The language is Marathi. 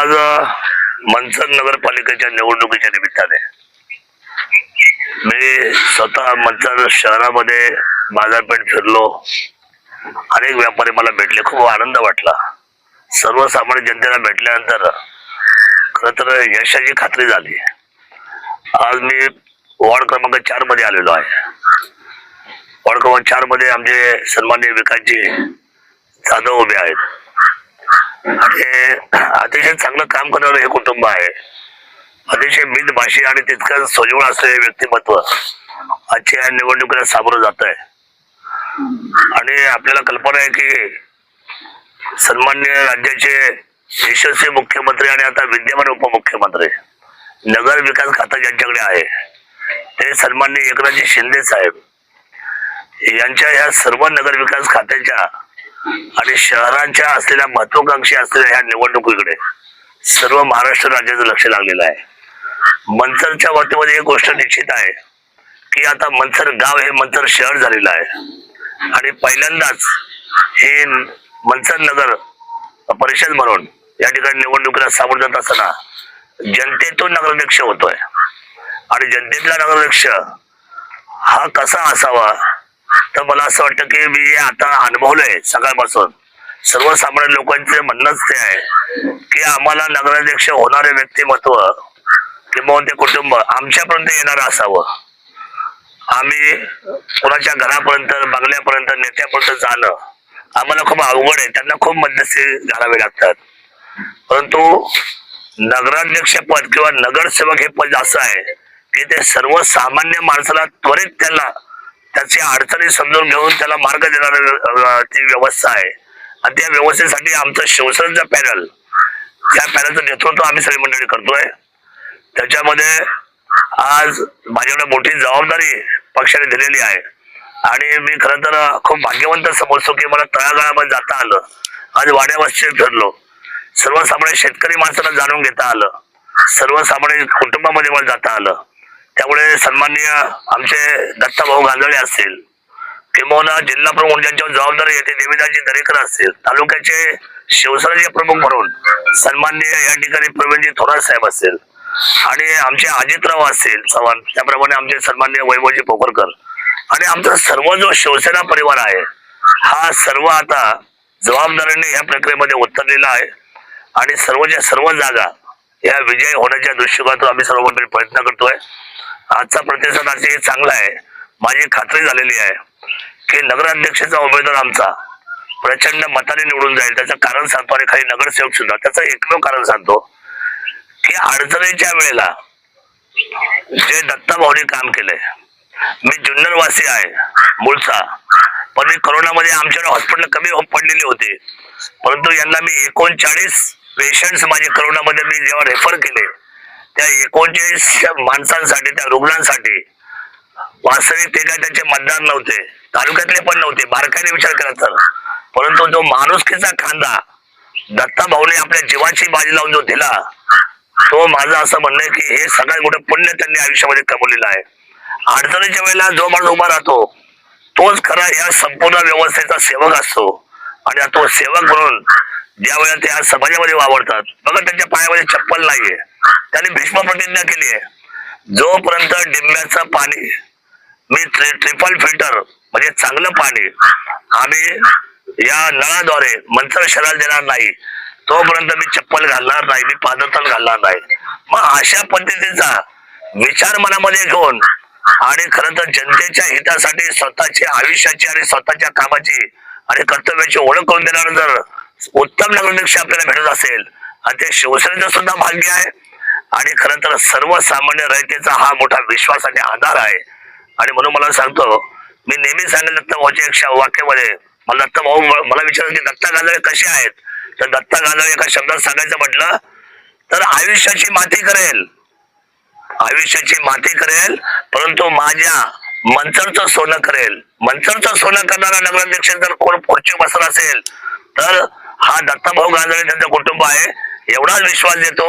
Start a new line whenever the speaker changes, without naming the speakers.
आज अ, नगरपालिकेच्या निवडणुकीच्या निमित्ताने. मी स्वतः मंचर शहरामध्ये बाजारपेठ फिरलो. अनेक व्यापारी मला भेटले. खूप आनंद वाटला. सर्वसामान्य जनतेला भेटल्यानंतर खर तर यशाची खात्री झाली. आज मी वॉर्ड क्रमांक चारमध्ये आलेलो आहे. वॉर्ड क्रमांक चारमध्ये आमचे सन्मान्य विकासजी जाधव उभे आहेत. आणि अतिशय चांगलं काम करणारं हे कुटुंब आहे. अतिशय मित भाषी आणि तितकं सोजवळ असलेले व्यक्तिमत्व आजच्या या निवडणुकीला सामोरं जात आहे आणि आपल्याला कल्पना आहे की सन्मान्य राज्याचे यशस्वी मुख्यमंत्री आणि आता विद्यमान उपमुख्यमंत्री नगर विकास खातं ज्यांच्याकडे आहे ते सन्मान्य एकनाथजी शिंदे साहेब यांच्या या सर्व नगर विकास खात्याच्या आणि शहरांच्या असलेल्या महत्वाकांक्षी असलेल्या ह्या निवडणुकीकडे सर्व महाराष्ट्र राज्याचं लक्ष लागलेलं आहे. मंथरच्या बाबतीमध्ये एक गोष्ट निश्चित आहे की आता मंथर गाव हे मंथर शहर झालेलं आहे. आणि पहिल्यांदाच हे मंथर नगर परिषद म्हणून या ठिकाणी निवडणुकीला सामोरं जात असताना जनतेतून नगराध्यक्ष होतोय. आणि जनतेतला नगराध्यक्ष हा कसा असावा तर मला असं वाटतं की मी जे आता अनुभवलंय सकाळपासून सर्वसामान्य लोकांचे म्हणणंच ते आहे की आम्हाला नगराध्यक्ष होणारे व्यक्तिमत्व किंवा ते कुटुंब आमच्यापर्यंत येणारं असावं. आम्ही कोणाच्या घरापर्यंत बंगल्यापर्यंत नेत्यापर्यंत जाणं आम्हाला खूप अवघड आहे. त्यांना खूप मध्यस्थी घालावे लागतात. परंतु नगराध्यक्ष पद किंवा नगरसेवक हे पद असं आहे की ते सर्वसामान्य माणसाला त्वरित त्याला त्याची अडचणी समजून घेऊन त्याला मार्ग देणारी ती व्यवस्था आहे. आणि त्या व्यवस्थेसाठी आमचं शिवसेनेचं पॅनल त्या पॅनलचं नेतृत्व आम्ही सगळी मंडळी करतोय. त्याच्यामध्ये आज माझ्याकडे मोठी जबाबदारी पक्षाने दिलेली आहे. आणि मी खरं तर खूप भाग्यवंत समजतो की मला तळागाळामध्ये जाता आलं. आज वाड्यावरचे ठरलो सर्वसामान्य शेतकरी माणसाला जाणून घेता आलं. सर्वसामान्य कुटुंबामध्ये मला जाता आलं. त्यामुळे सन्माननीय आमचे दत्ताभाऊ गांजळे असतील किंवा जिल्हा प्रमुख ज्यांच्यावर जबाबदारी येते देवीदाजी दरेकर असतील तालुक्याचे शिवसेनेचे प्रमुख म्हणून सन्माननीय या ठिकाणी प्रवीणजी थोरात साहेब असतील आणि आमचे अजितराव असतील चव्हाण त्याप्रमाणे आमचे सन्माननीय वैभवजी पोखरकर. आणि आमचा सर्व जो शिवसेना परिवार आहे हा सर्व आता जबाबदारीने या प्रक्रियेमध्ये उतरलेला आहे. आणि सर्वच्या सर्व जागा या विजय होण्याच्या दृष्टिकोनातून आम्ही सर्व मंडळी प्रयत्न करतोय. आजचा प्रतिसाद अतिशय चांगला आहे. माझी खात्री झालेली आहे की नगराध्यक्षाचा उमेदवार आमचा प्रचंड मताने निवडून जाईल. त्याचं कारण सांगतो आणि काही नगरसेवक सुद्धा. त्याचं एकमेव कारण सांगतो की अडचणीच्या वेळेला जे दत्ताभाऊने काम केलंय. मी जुन्नरवासी आहे मूळचा. पण मी करोनामध्ये आमच्याकडे हॉस्पिटल कमी हो- पडलेली होती. परंतु यांना मी एकोणचाळीस पेशंट्स माझे करोनामध्ये मी जेव्हा रेफर केले त्या एकोणचाळीस माणसांसाठी त्या रुग्णांसाठी वास्तविक ते काय त्यांचे मतदार नव्हते तालुक्यातले पण नव्हते बारकाईने विचार केला तर. परंतु जो माणुसकीचा खांदा दत्ता भाऊने आपल्या जीवाची बाजी लावून जो दिला तो माझं असं म्हणणं आहे की हे सगळ्यात मोठं पुण्य त्यांनी आयुष्यामध्ये कमवलेलं आहे. अडचणीच्या वेळेला जो माणूस उभा राहतो तोच खरा या संपूर्ण व्यवस्थेचा सेवक असतो. आणि तो सेवक म्हणून ज्या वेळेला ते समाजामध्ये वावरतात बघा त्यांच्या पायामध्ये चप्पल नाहीये. त्यांनी भीष्म प्रतिज्ञा केली आहे. जोपर्यंत डिंब्याचं पाणी मी ट्रिपल फिल्टर म्हणजे चांगलं पाणी आम्ही या नळाद्वारे मंत्र शराल देणार नाही तोपर्यंत मी चप्पल घालणार नाही मी पादतन घालणार नाही. मग अशा पद्धतीचा विचार मनामध्ये घेऊन आणि खरं तर जनतेच्या हितासाठी स्वतःची आयुष्याची आणि स्वतःच्या कामाची आणि कर्तव्याची ओळख करून देणार जर उत्तम नगरपेक्षा आपल्याला भेटत असेल आणि ते शिवसेनेचं सुद्धा भाग्य आहे. आणि खरं तर सर्वसामान्य रयतेचा हा मोठा विश्वास आणि आधार आहे. आणि म्हणून मला सांगतो मी नेहमी सांगेल दत्तभाऊच्या एक वाक्यामध्ये मला दत्तभाऊ मला विचारलं की दत्ता गांधळे कसे आहेत? तर दत्ता गांधळे एका शब्दात सांगायचं म्हटलं तर आयुष्याची माती करेल. आयुष्याची माती करेल परंतु माझ्या मंचरचं सोनं करेल. मंचरचं सोनं करणारा नगराध्यक्ष जर कोण पुढचे बसला असेल तर हा दत्ताभाऊ गांधळे त्यांचं कुटुंब आहे. एवढाच विश्वास देतो.